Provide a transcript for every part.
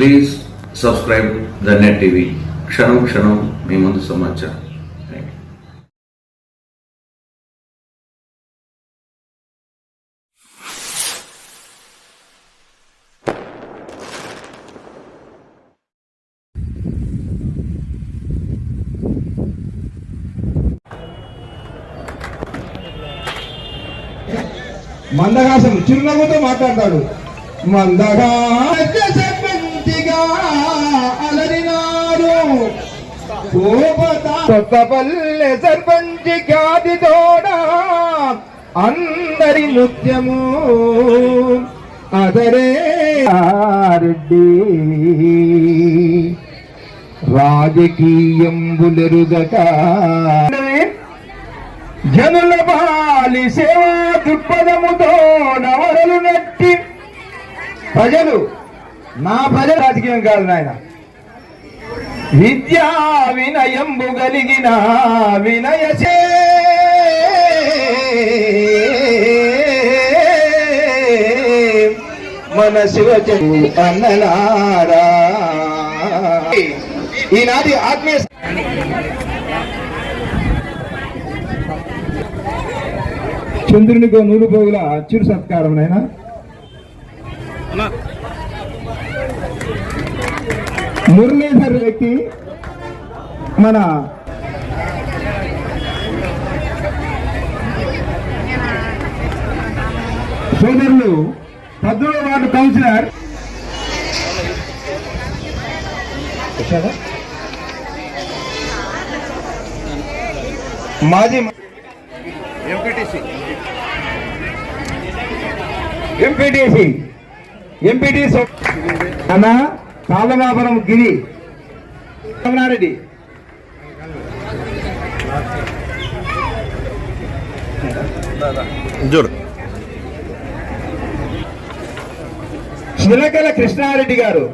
Please subscribe the net TV క్షణం క్షణం మీ ముందు సమాచారం. థ్యాంక్ మందహాసం చిరునవ్వుతో మాట్లాడతాడు. మందగా సర్పంచిగా అలరినాడు కొత్తపల్లె సర్పంచి ఖ్యాతి తోడ అందరి నృత్యము. అదరే రెడ్డి రాజకీయంబులెరుగట జనుల బాలి సేవా దృక్పథముతో నవరలు నట్టి. ప్రజలు నా ప్రజల రాజకీయం కాదు నాయన. విద్యా వినయంబు కలిగిన వినయచే మన శివచు అన్నలారా. ఈనాటి ఆత్మీయ చంద్రునికో నూరు పోగుల చిరు సత్కారం నైనా మురళీధర్ వ్యక్తి మన సోదరులు పద్మూడవ వార్డు కౌన్సిలర్? మాజీ ఎంపీటీసీ. ఎంపీటీసీ. అన్న కాలమాపురం గిరి. రమణారెడ్డి చూడు శిలకల కృష్ణారెడ్డి గారు.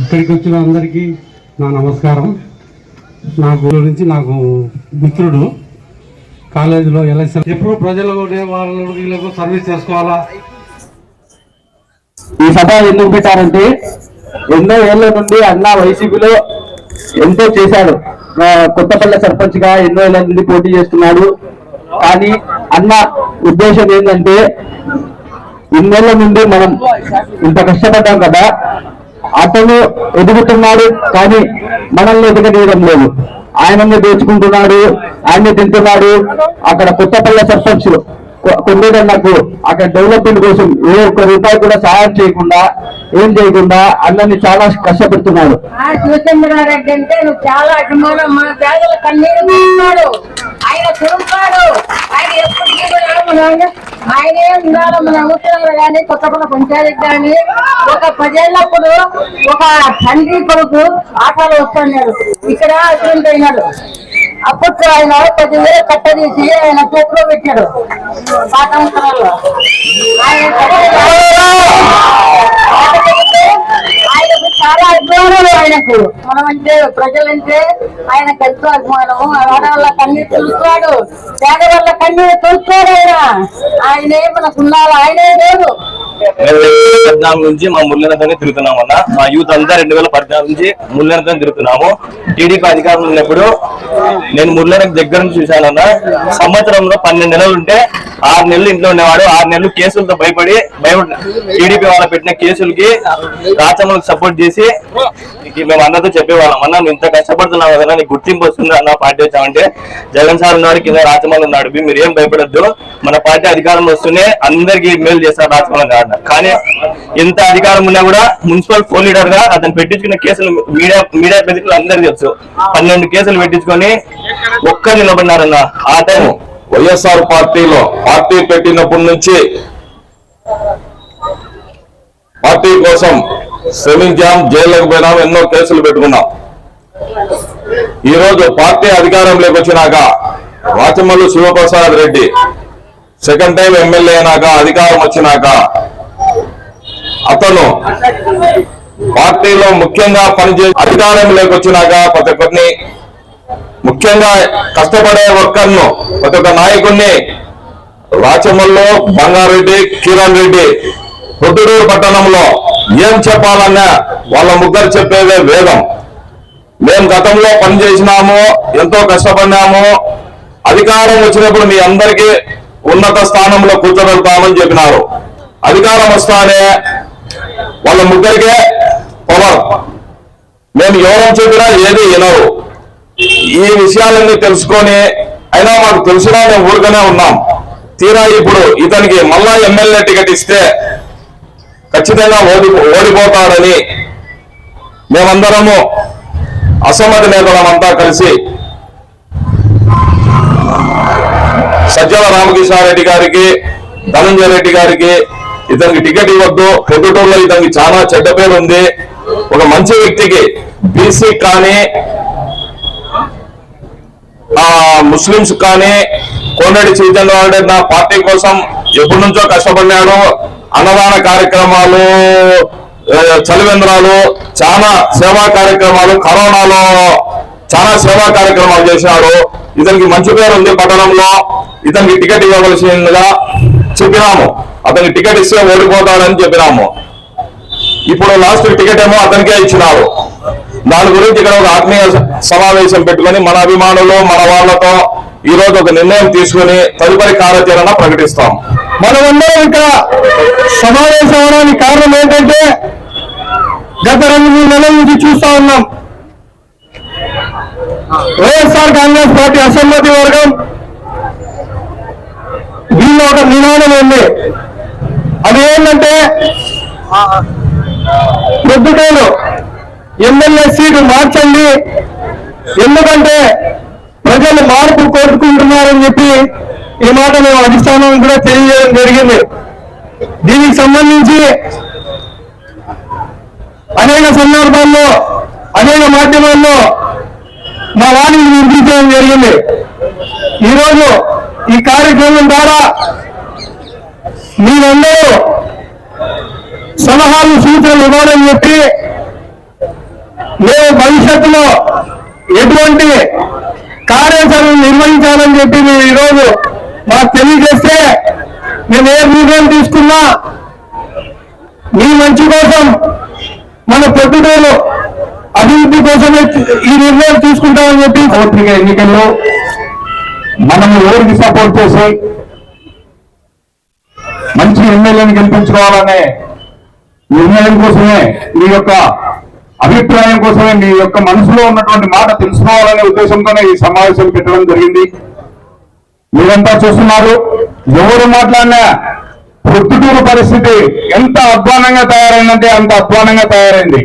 ఇక్కడికి వచ్చిన అందరికీ నా నమస్కారం. నా గురించి నాకు మిత్రుడు కాలేజీలో ఎలక్షన్ ఎప్పుడు ప్రజలు వాళ్ళ వీళ్ళకు సర్వీస్ చేసుకోవాలా? ఈ సభ ఎందుకు పెట్టారంటే ఎన్నో ఏళ్ళ నుండి అన్న వైసీపీలో ఎంతో చేశాడు. కొత్తపల్లె సర్పంచ్గా ఎన్నో ఏళ్ళ నుండి పోటీ చేస్తున్నాడు. కానీ అన్న ఉద్దేశం ఏంటంటే ఇన్నేళ్ళ నుండి మనం ఇంత కష్టపడ్డాం కదా అతను ఎదుగుతున్నాడు కానీ మనల్ని ఎదగనీయడం లేదు. ఆయనని దోచుకుంటున్నాడు ఆయన్ని తింటున్నాడు. అక్కడ కొత్తపల్లె సర్పంచ్ కొండేటన్నకు అక్కడ డెవలప్మెంట్ కోసం ఏ ఒక్క రూపాయి కూడా సహాయం చేయకుండా ఏం చేయకుండా అన్నని చాలా కష్టపెడుతున్నాడు. ఆయన చూస్తాడు ఆయన ఎప్పటికీ కూడా ఆయనే ఉండాలి మన అవసరాలు కానీ కొత్తపల్లి పంచాయతీ కానీ. ఒక పదేళ్ళప్పుడు ఒక తండ్రి కొడుకు ఆటలు వస్తున్నారు ఇక్కడ అటువంటి అయినాడు. అప్పట్లో ఆయన పదివేలు కట్ట తీసి ఆయన చేతిలో పెట్టాడు. పాత సంవత్సరాల్లో ఆయన చాలా అభిమానులు ఆయనకు. మనం అంటే ప్రజలంటే ఆయనకు ఎంతో అభిమానము. ఆడవాళ్ళ కన్నీరు చూస్తాడు. పేదవాళ్ళ కన్నీరు చూస్తాడు ఆయన. ఆయనే మనకు ఉండాలి. ఆయనే లేదు పద్నాలుగు నుంచి మా ముళ్ళనతోనే తిరుగుతున్నాం అన్న. మా యూత్ అంతా రెండు వేల పద్నాలుగు నుంచి ముళ్ళనతో తిరుగుతున్నాము. టీడీపీ అధికారంలో ఉన్నప్పుడు నేను ముళ్ళన దగ్గర నుంచి చూశానన్న. సంవత్సరంలో పన్నెండు నెలలు ఉంటే ఆరు నెలలు ఇంట్లో ఉండేవాడు. ఆరు నెలలు కేసులతో భయపడి భయపడి టీడీపీ వాళ్ళ పెట్టిన కేసులకి రాచమ్మలకు సపోర్ట్ చేసి మేము అన్నతో చెప్పేవాళ్ళం. అన్న ఇంత కష్టపడుతున్నావు కదా నీకు గుర్తింపు వస్తుంది? అన్న పార్టీ వచ్చామంటే జగన్ సార్ ఉన్నాడు కింద రాచమల్ ఉన్నాడు. మీరు ఏం భయపడద్దు. మన పార్టీ అధికారం వస్తూనే అందరికి మేలు చేస్తారు రాచమల్ గారు కానీ ఎంత అధికారం ఉన్నా కూడా మున్సిపల్ ఫోన్ లీడర్గా అతను పెట్టించుకున్న కేసులు మీడియా మీడియా ప్రతినిధులు అందరికీ తెలుసు. పన్నెండు కేసులు పెట్టించుకొని ఒక్కరు నిలబడినారన్న. ఆ టైం వైఎస్ఆర్ పార్టీలో పార్టీ పెట్టినప్పటి నుంచి పార్టీ కోసం శ్రమించాం జైల్లోకి పోయినాం ఎన్నో కేసులు పెట్టుకున్నాం. ఈ రోజు పార్టీ అధికారంలోకి వచ్చినాక Rachamallu Sivaprasad Reddy second time MLA అయినాక అధికారం వచ్చినాక అతను పార్టీలో ముఖ్యంగా పనిచేసి అధికారంలోకి వచ్చినాక ప్రతి ఒక్కరిని ముఖ్యంగా కష్టపడే వర్కర్ను ప్రతి ఒక్క నాయకుడిని రాచమల్లో బంగారెడ్డి కిరణ్ రెడ్డి పొద్దుడూరు పట్టణంలో ఏం చెప్పాలన్నా వాళ్ళ ముగ్గురు చెప్పేదే వేదం. మేము గతంలో పనిచేసినాము ఎంతో కష్టపడినాము. అధికారం వచ్చినప్పుడు మీ అందరికీ ఉన్నత స్థానంలో కూర్చోబెడతామని చెప్పినారు. అధికారం వస్తానే వాళ్ళ ముగ్గురికే పవర్. మేము ఎవరు చెప్పినా ఏది వినరు. ఈ విషయాలన్నీ తెలుసుకొని అయినా మాకు తెలిసినా మేము ఊరుగానే ఉన్నాం. తీరా ఇప్పుడు ఇతనికి మళ్ళా ఎమ్మెల్యే టికెట్ ఇస్తే ఖచ్చితంగా ఓడి ఓడిపోతాడని మేమందరము అసమ్మతి నేతలమంతా కలిసి సజ్జల రామకృష్ణారెడ్డి గారికి ధనంజయ రెడ్డి గారికి ఇతనికి టికెట్ ఇవ్వద్దు. పొద్దుటూరులో ఇతనికి చాలా చెడ్డ పేరు ఉంది ఒక మంచి వ్యక్తికి బీసీ కానీ ముస్లింస్ కానీ కోనరెడ్డి చైతన్య రెడ్డి నా పార్టీ కోసం ఎప్పటి నుంచో కష్టపడినాడు. అన్నదాన కార్యక్రమాలు చలివేంద్రాలు చాలా సేవా కార్యక్రమాలు కరోనాలో చాలా సేవా కార్యక్రమాలు చేశాడు. ఇతనికి మంచి పేరు ఉంది పట్టణంలో. ఇతనికి టికెట్ ఇవ్వవలసిందిగా చెప్పినాము. అతనికి టికెట్ ఇస్తే ఓడిపోతాడని చెప్పినాము. ఇప్పుడు లాస్ట్ టికెట్ ఏమో అతనికే ఇచ్చినారు. దాని గురించి ఇక్కడ ఒక ఆత్మీయ సమావేశం పెట్టుకొని మన అభిమానులు మన వాళ్ళతో ఈ రోజు ఒక నిర్ణయం తీసుకొని తదుపరి కార్యాచరణ ప్రకటిస్తాం. మనమందరం ఇక్కడ సమావేశం అవడానికి కారణం ఏంటంటే గత రెండు మూడు నెలల నుంచి చూస్తా ఉన్నాం. వైఎస్ఆర్ కాంగ్రెస్ పార్టీ అసమ్మతి వర్గం దీనిలో ఒక నినాదం ఉంది. అది ఏంటంటే ప్రొద్దుటూరు ఎమ్మెల్యే సీటు మార్చండి. ఎందుకంటే ప్రజలు మార్పు కోరుకుంటున్నారని చెప్పి ఈ మాట మేము అధిష్టానం కూడా తెలియజేయడం జరిగింది. దీనికి సంబంధించి అనేక సందర్భాల్లో అనేక మాధ్యమాల్లో మా వాణిని నిర్మించడం జరిగింది. ఈరోజు ఈ కార్యక్రమం ద్వారా మీరందరూ సలహాలు సూచనలు ఇవ్వాలని చెప్పి మేము భవిష్యత్తులో ఎటువంటి కార్యాచరణ నిర్వహించాలని చెప్పి మేము ఈరోజు మాకు తెలియజేస్తే మేము ఏ నిర్ణయం తీసుకున్నా మీ మంచి కోసం మన పొద్దుటూరు అభివృద్ధి కోసమే ఈ నిర్ణయం తీసుకుంటామని చెప్పి సార్వత్రిక ఎన్నికల్లో మనము ఎవరికి సపోర్ట్ చేసి మంచి ఎమ్మెల్యేని గెలిపించుకోవాలనే నిర్ణయం కోసమే ఈ యొక్క అభిప్రాయం కోసమే మీ యొక్క మనసులో ఉన్నటువంటి మాట తెలుసుకోవాలనే ఉద్దేశంతోనే ఈ సమావేశం పెట్టడం జరిగింది. మీరంతా చూస్తున్నారు ఎవరు మాట్లాడినా పొద్దుటూరు పరిస్థితి ఎంత అధ్వానంగా తయారైందంటే అంత అధ్వానంగా తయారైంది.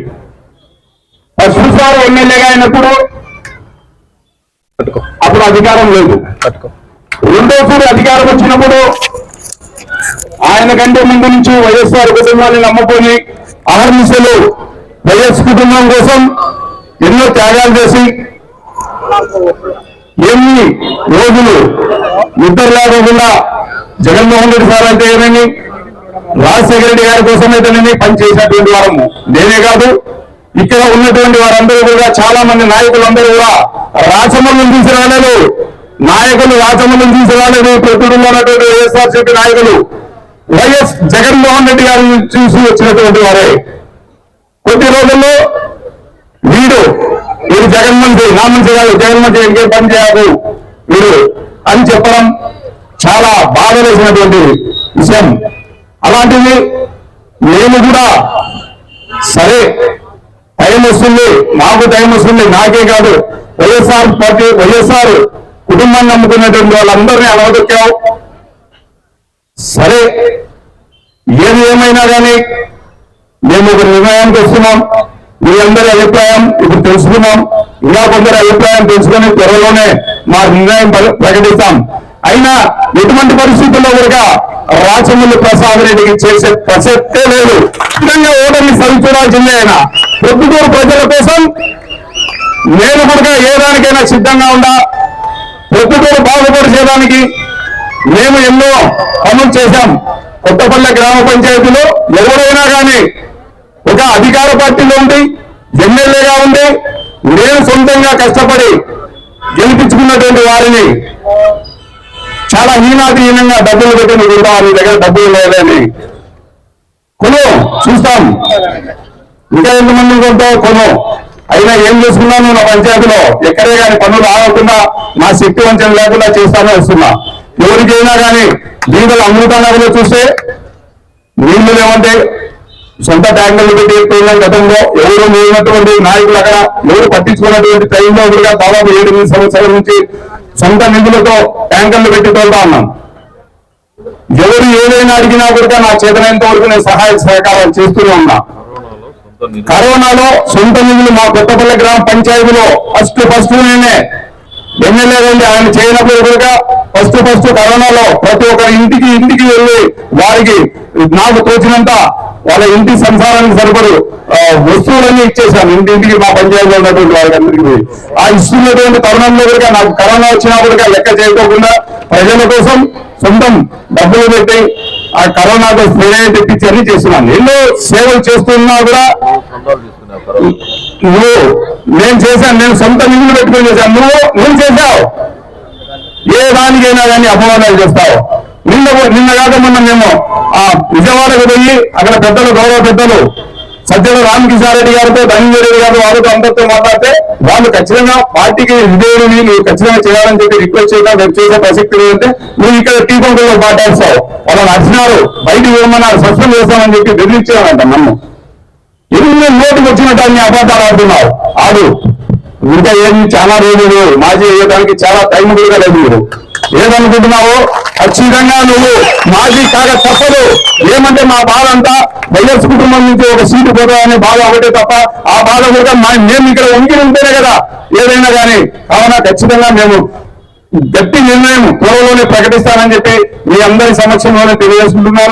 పశుసారి ఎమ్మెల్యేగా అయినప్పుడు అప్పుడు అధికారం లేదు. రెండోసారి అధికారం వచ్చినప్పుడు ఆయన కంటే ముందు నుంచి వైఎస్ఆర్ కుటుంబాన్ని నమ్ముకొని అహర్నిశలు వైఎస్ కుటుంబం కోసం ఎన్నో త్యాగాలు చేసి ఎన్ని రోజులు నిద్ర లేకుండా జగన్మోహన్ రెడ్డి సార్ అంటే ఏమని రాజశేఖర రెడ్డి గారి కోసం అయితేనేమి పనిచేసినటువంటి వారము నేనే కాదు. ఇక్కడ ఉన్నటువంటి వారందరూ కూడా చాలా మంది నాయకులందరూ కూడా రాచమల్ని తీసుకురాలేదు నాయకులు రాచమల్ని తీసుకురాలేదు ప్రతిలో ఉన్నటువంటి వైఎస్ఆర్సీపీ నాయకులు వైఎస్ జగన్మోహన్ రెడ్డి గారిని చూసి వచ్చినటువంటి వారే. కొద్ది రోజుల్లో వీడు వీడు జగన్మంత్రి నా మంత్రి కాదు జగన్మంత్రి ఇంకే పని చేయదు వీడు అని చెప్పడం చాలా బాధ వేసినటువంటి విషయం. అలాంటిది నేను కూడా సరే టైం వస్తుంది నాకు టైం వస్తుంది నాకే కాదు వైఎస్ఆర్ పార్టీ వైఎస్ఆర్ కుటుంబాన్ని నమ్ముకున్నటువంటి వాళ్ళందరినీ అలవదొక్కావు సరే ఏది ఏమైనా కానీ మేము ఒక నిర్ణయానికి వస్తున్నాం. మీ అందరి అభిప్రాయం ఇప్పుడు తెలుసుకున్నాం. ఇలా కొందరు అభిప్రాయం తెలుసుకుని త్వరలోనే మా నిర్ణయం ప్రకటిస్తాం. అయినా ఎటువంటి పరిస్థితుల్లో కూడా రాచమల్లి ప్రసాద్ రెడ్డికి చేసే ప్రసక్తే లేదు. ఖచ్చితంగా ఓటమి సరిచూడాల్సిందే ఆయన పొద్దుటూరు ప్రజల కోసం నేను కూడా ఏ దానికైనా సిద్ధంగా ఉండా? పొద్దుటూరు బాగుపరిచేదానికి మేము ఎన్నో పనులు చేశాం. కొత్తపల్లె గ్రామ పంచాయతీలో ఎవరైనా కానీ ఒక అధికార పార్టీలో ఉండి ఎమ్మెల్యేగా ఉండి నేను సొంతంగా కష్టపడి గెలిపించుకున్నటువంటి వారిని చాలా హీనాధీనంగా డబ్బులు పెట్టి నువ్వు నీ దగ్గర డబ్బులు లేదని కొను చూస్తాం. ఇంకా ఎంతమంది కొంటావు కొను. అయినా ఏం చేసుకున్నాను నా పంచాయతీలో? ఎక్కడే కానీ పనులు ఆగకుండా నా శక్తి వంచన లేకుండా చేస్తానే వస్తున్నా. ఎవరికైనా కానీ దీంట్లో అమృతానగర్లో చూస్తే నీళ్ళు లేవంటే సొంత ట్యాంకర్లు పెట్టి పోయిన గతంలో ఎవరు లేనటువంటి నాయకులు అక్కడ ఎవరు పట్టించుకున్నటువంటి టైంలో కూడా దాదాపు ఏడు ఎనిమిది సంవత్సరాల నుంచి సొంత నిధులతో ట్యాంకర్లు పెట్టి ఉన్నాం. ఎవరు ఏదైనా అడిగినా కూడా నా చేతనైనంత వరకు నేను సహాయ సహకారాలు చేస్తూనే ఉన్నా. కరోనాలో సొంత నిధులు మా కొత్తపల్లి గ్రామ పంచాయతీలో ఫస్ట్ ఫస్ట్ నేనే ఎమ్మెల్యే వెళ్ళి ఆయన చేయనప్పుడు కూడా ఫస్ట్ ఫస్ట్ కరోనాలో ప్రతి ఒక్కరి ఇంటికి ఇంటికి వెళ్ళి వారికి నాకు తోచినంత వాళ్ళ ఇంటి సంసారానికి సరిపడు వస్తువులన్నీ ఇచ్చేసాను ఇంటింటికి మా పంచాయతీలో ఉన్నటువంటి వారికి ఆ ఇస్తున్నటువంటి తరుణంలో కూడా నాకు కరోనా వచ్చినప్పుడు కూడా లెక్క చేయకోకుండా ప్రజల కోసం సొంతం డబ్బులు పెట్టి ఆ కరోనాతో స్ప్రే తెప్పించి అన్ని చేస్తున్నాను. ఎన్నో సేవలు చేస్తున్నా కూడా నువ్వు నేను చేశాను నేను సొంత నిధులు పెట్టుకుని చేశాను. నువ్వు నువ్వు చేశావు. ఏ దానికైనా కానీ అపవాదాలు చేస్తావు. నిన్న నిన్న కాక మొన్న మేము ఆ విజయవాడకు వెళ్ళి అక్కడ పెద్దలు గౌరవ పెద్దలు సజ్జల రామకిషన్ రెడ్డి గారితో ధనంజయ రెడ్డి గారు వాళ్ళతో అందరితో మాట్లాడితే వాళ్ళు ఖచ్చితంగా పార్టీకి విధేయుడిని నువ్వు ఖచ్చితంగా చేయాలని చెప్పి రిక్వెస్ట్ చేయడం రేపు చేసే ప్రసక్తి లేదంటే నువ్వు ఇక్కడ టీ పంపులో మాట్లాడుతావు వాళ్ళని అడిచినారు బయటికి పోమన్నారు. సస్పెండ్ చేస్తామని చెప్పి బెదిరించామంట నన్ను. ఎన్ని నోటుకు వచ్చినట్టు అన్ని అబద్ధాలు ఆడుతున్నావు ఆడు ఇంకా ఏమి చాలా రోజులు మాజీ వేయడానికి చాలా టైం కూడా లేదు మీరు. ఏదనుకుంటున్నావో ఖచ్చితంగా నువ్వు మాజీ కాక తప్పదు. ఏమంటే మా బాధ అంతా వైఎస్ కుటుంబం నుంచి ఒక సీటు పోతామనే బాధ ఒకటే తప్ప ఆ బాధ కూడా మా- మేము ఇక్కడ వంగి ఉంటేనే కదా. ఏదైనా కానీ కావున ఖచ్చితంగా మేము గట్టి నిర్ణయం త్వరలోనే ప్రకటిస్తానని చెప్పి మీ అందరి సమక్షంలోనే తెలియజేసుకుంటున్నాను.